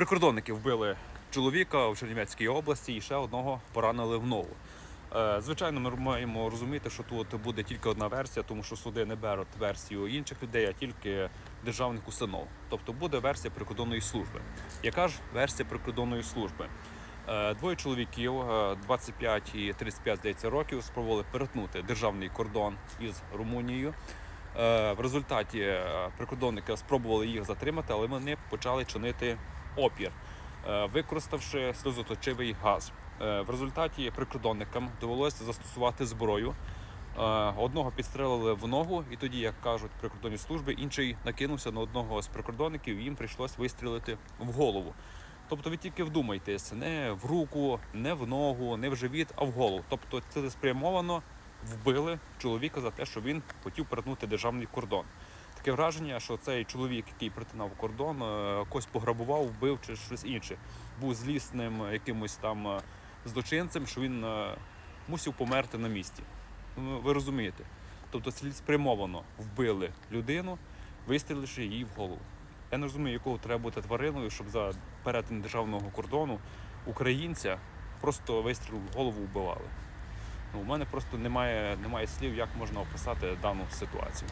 Прикордонники вбили чоловіка в Чернівецькій області і ще одного поранили в ногу. Е, Звичайно, ми маємо розуміти, що тут буде тільки одна версія, тому що суди не беруть версію інших людей, а тільки державних установ. Тобто буде версія прикордонної служби. Яка ж версія прикордонної служби? Е, Двоє чоловіків, е, 25 і 35, здається, років, спробували перетнути державний кордон із Румунією. Е, В результаті е, прикордонники спробували їх затримати, але вони почали чинити опір, е, використавши сльозоточивий газ. Е, В результаті прикордонникам довелося застосувати зброю. Е, Одного підстрелили в ногу, і тоді, як кажуть прикордонні служби, інший накинувся на одного з прикордонників, і їм прийшлось вистрілити в голову. Тобто ви тільки вдумайтесь, не в руку, не в ногу, не в живіт, а в голову. Тобто цілеспрямовано вбили чоловіка за те, що він хотів перетнути державний кордон. Таке враження, що цей чоловік, який перетинав кордон, е, когось пограбував, вбив чи щось інше. Був злісним якимось там е, злочинцем, що він е, мусив померти на місці. Ну, ви розумієте? Тобто цілеспрямовано вбили людину, вистріливши її в голову. Я не розумію, якого треба бути твариною, щоб за перетин державного кордону українця просто вистріл в голову вбивали. Ну, у мене просто немає, немає слів, як можна описати дану ситуацію.